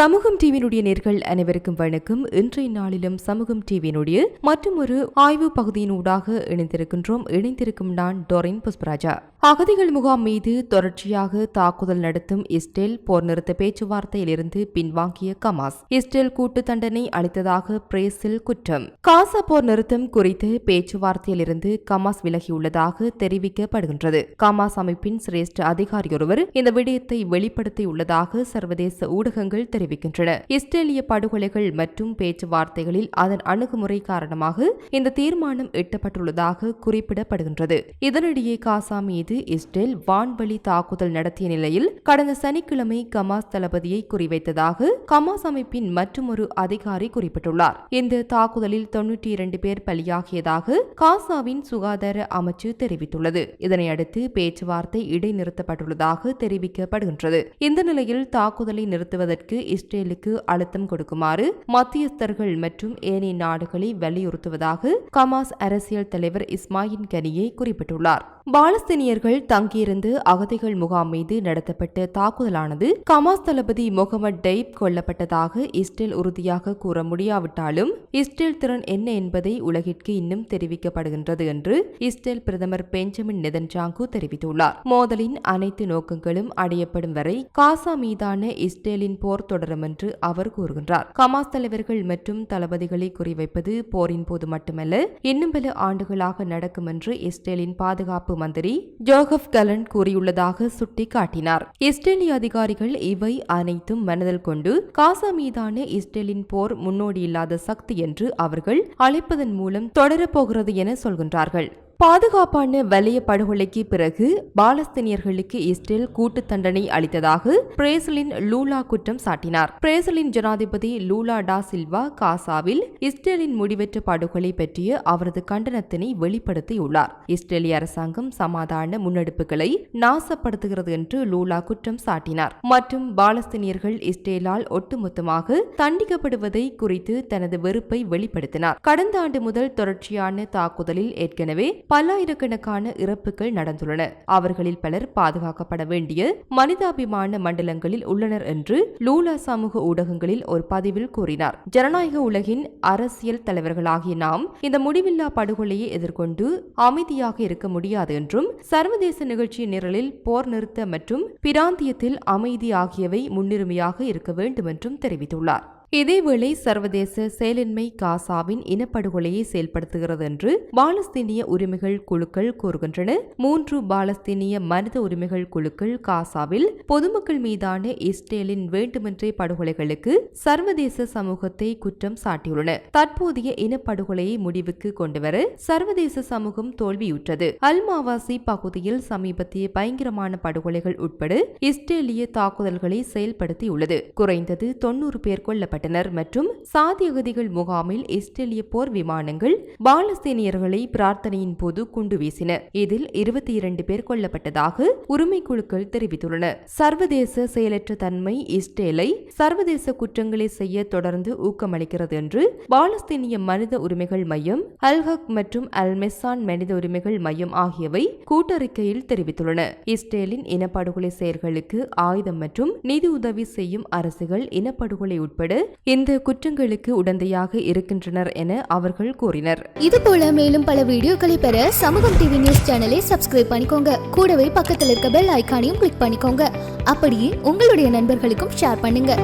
சமூகம் டிவியினுடைய நேர்கள் அனைவருக்கும் வணக்கம். இன்றைய நாளிலும் சமூகம் டிவியினுடைய மற்றும் ஒரு ஆய்வு பகுதியினூடாக இணைந்திருக்கின்றோம். இணைந்திருக்கும் நான் டொரின் புஷ்பராஜா. அகதிகள் முகாம் மீது தொடர்ச்சியாக தாக்குதல் நடத்தும் இஸ்ரேல் போர் நிறுத்த பேச்சுவார்த்தையிலிருந்து பின்வாங்கிய கமாஸ். இஸ்ரேல் கூட்டு தண்டனை அளித்ததாக பிரேசில் குற்றம். காசா போர் நிறுத்தம் குறித்து பேச்சுவார்த்தையிலிருந்து கமாஸ் விலகியுள்ளதாக தெரிவிக்கப்படுகின்றது. கமாஸ் அமைப்பின் சிரேஷ்ட அதிகாரியொருவர் இந்த விடயத்தை வெளிப்படுத்தியுள்ளதாக சர்வதேச ஊடகங்கள் தெரிவிக்கின்றன. இஸ்ரேலிய படுகொலைகள் மற்றும் பேச்சுவார்த்தைகளில் அதன் அணுகுமுறை காரணமாக இந்த தீர்மானம் எட்டப்பட்டுள்ளதாக குறிப்பிடப்படுகின்றது. இதனிடையே காசா மீது இஸ்ரேல் வான்வழி தாக்குதல் நடத்திய நிலையில் கடந்த சனிக்கிழமை கமாஸ் தளபதியை குறிவைத்ததாக கமாஸ் அமைப்பின் மற்றொரு அதிகாரி குறிப்பிட்டுள்ளார். இந்த தாக்குதலில் தொன்னூற்றி இரண்டு பேர் பலியாகியதாக காசாவின் சுகாதார அமைச்சு தெரிவித்துள்ளது. இதனையடுத்து பேச்சுவார்த்தை இடைநிறுத்தப்பட்டுள்ளதாக தெரிவிக்கப்படுகின்றது. இந்த நிலையில் தாக்குதலை நிறுத்துவதற்கு இஸ்ரேலுக்கு அழுத்தம் கொடுக்குமாறு மத்தியஸ்தர்கள் மற்றும் ஏனைய நாடுகளை வலியுறுத்துவதாக கமாஸ் அரசியல் தலைவர் இஸ்மாயின் கனியை குறிப்பிட்டுள்ளார். பாலஸ்தீனியர்கள் தங்கியிருந்து அகதிகள் முகாம் மீது நடத்தப்பட்ட தாக்குதலானது கமாஸ் தளபதி முகமது டெய்ப் கொல்லப்பட்டதாக இஸ்ரேல் உறுதியாக கூற முடியாவிட்டாலும் இஸ்ரேல் திறன் என்ன என்பதை உலகிற்கு இன்னும் தெரிவிக்கப்படுகின்றது என்று இஸ்ரேல் பிரதமர் பெஞ்சமின் நெதன்ஜாங்கு தெரிவித்துள்ளார். மோதலின் அனைத்து நோக்கங்களும் அடையப்படும் வரை காசா மீதான இஸ்ரேலின் போர் தொடர் தொடரும் என்று அவர் கூறுகின்றார். கமாஸ் தலைவர்கள் மற்றும் தளபதிகளை குறிவைப்பது போரின் போது மட்டுமல்ல இன்னும் பல ஆண்டுகளாக நடக்கும் என்று இஸ்ரேலின் பாதுகாப்பு மந்திரி ஜோகப் கலன் கூறியுள்ளதாக சுட்டிக்காட்டினார். இஸ்ரேலிய அதிகாரிகள் இவை அனைத்தும் மனதில் கொண்டு காசா மீதான இஸ்ரேலின் போர் முன்னோடியில்லாத சக்தி என்று அவர்கள் அழைப்பதன் மூலம் தொடரப்போகிறது என சொல்கின்றார்கள். பாதுகாப்பான வலய படுகொலைக்கு பிறகு பாலஸ்தீனியர்களுக்கு இஸ்ரேல் கூட்டு தண்டனை அளித்ததாக பிரேசிலின் லூலா குற்றம் சாட்டினார். பிரேசிலின் ஜனாதிபதி லூலா டா சில்வா காசாவில் இஸ்ரேலின் முடிவற்ற படுகொலை பற்றிய அவரது கண்டனத்தினை வெளிப்படுத்தியுள்ளார். இஸ்ரேலிய அரசாங்கம் சமாதான முன்னெடுப்புகளை நாசப்படுத்துகிறது என்று லூலா குற்றம் சாட்டினார். மற்றும் பாலஸ்தீனியர்கள் இஸ்ரேலால் ஒட்டுமொத்தமாக தண்டிக்கப்படுவதை குறித்து தனது வெறுப்பை வெளிப்படுத்தினார். கடந்த ஆண்டு முதல் தொடர்ச்சியான தாக்குதலில் ஏற்கனவே பல்லாயிரக்கணக்கான இறப்புகள் நடந்துள்ளன. அவர்களில் பலர் பாதுகாக்கப்பட வேண்டிய மனிதாபிமான மண்டலங்களில் உள்ளனர் என்று லூலா சமூக ஊடகங்களில் ஒரு பதிவில் கூறினார். ஜனநாயக உலகின் அரசியல் தலைவர்களாகிய நாம் இந்த முடிவில்லா படுகொலையை எதிர்கொண்டு அமைதியாக இருக்க முடியாது என்றும் சர்வதேச நிகழ்ச்சி நிரலில் போர் நிறுத்த மற்றும் பிராந்தியத்தில் அமைதி ஆகியவை முன்னுரிமையாக இருக்க வேண்டும் என்றும் தெரிவித்துள்ளார். இதேவேளை சர்வதேச செயலின்மை காசாவின் இனப்படுகொலையை செயல்படுத்துகிறது என்று பாலஸ்தீனிய உரிமைகள் குழுக்கள் கூறுகின்றன. மூன்று பாலஸ்தீனிய மனித உரிமைகள் குழுக்கள் காசாவில் பொதுமக்கள் மீதான இஸ்ரேலின் வேண்டுமென்றே படுகொலைகளுக்கு சர்வதேச சமூகத்தை குற்றம் சாட்டியுள்ளன. தற்போதைய இனப்படுகொலையை முடிவுக்கு கொண்டுவர சர்வதேச சமூகம் தோல்வியுற்றது. அல்மாவாசி பகுதியில் சமீபத்திய பயங்கரமான படுகொலைகள் உட்பட இஸ்ரேலிய தாக்குதல்களை செயல்படுத்தியுள்ளது. குறைந்தது தொன்னூறு பேர் கொல்லப்பட்டனர். கொல்லப்பட்டனர் மற்றும் சாதியகதிகள் முகாமில் இஸ்ரேலிய போர் விமானங்கள் பாலஸ்தீனியர்களை பிரார்த்தனையின் போது குண்டு வீசின. இதில் இருபத்தி இரண்டு பேர் கொல்லப்பட்டதாக உரிமை குழுக்கள் தெரிவித்துள்ளன. சர்வதேச செயலற்ற தன்மை இஸ்ரேலை சர்வதேச குற்றங்களை செய்ய தொடர்ந்து ஊக்கமளிக்கிறது என்று பாலஸ்தீனிய மனித உரிமைகள் மையம் அல்ஹக் மற்றும் அல்மெசான் மனித உரிமைகள் மையம் ஆகியவை கூட்டறிக்கையில் தெரிவித்துள்ளன. இஸ்ரேலின் இனப்படுகொலை செயல்களுக்கு ஆயுதம் மற்றும் நிதி உதவி செய்யும் அரசுகள் இனப்படுகொலை உட்பட இந்த குற்றங்களுக்கு உடந்தையாக இருக்கின்றனர் என அவர்கள் கூறினர். இது போல மேலும் பல வீடியோக்களை பெற சமூகம் டிவி நியூஸ் சேனலை சப்ஸ்கிரைப் பண்ணிக்கோங்க. கூடவே பக்கத்தில் இருக்க பெல் ஐகானையும் கிளிக் பண்ணிக்கோங்க. அப்படியே உங்களுடைய நண்பர்களுக்கும் ஷேர் பண்ணுங்க.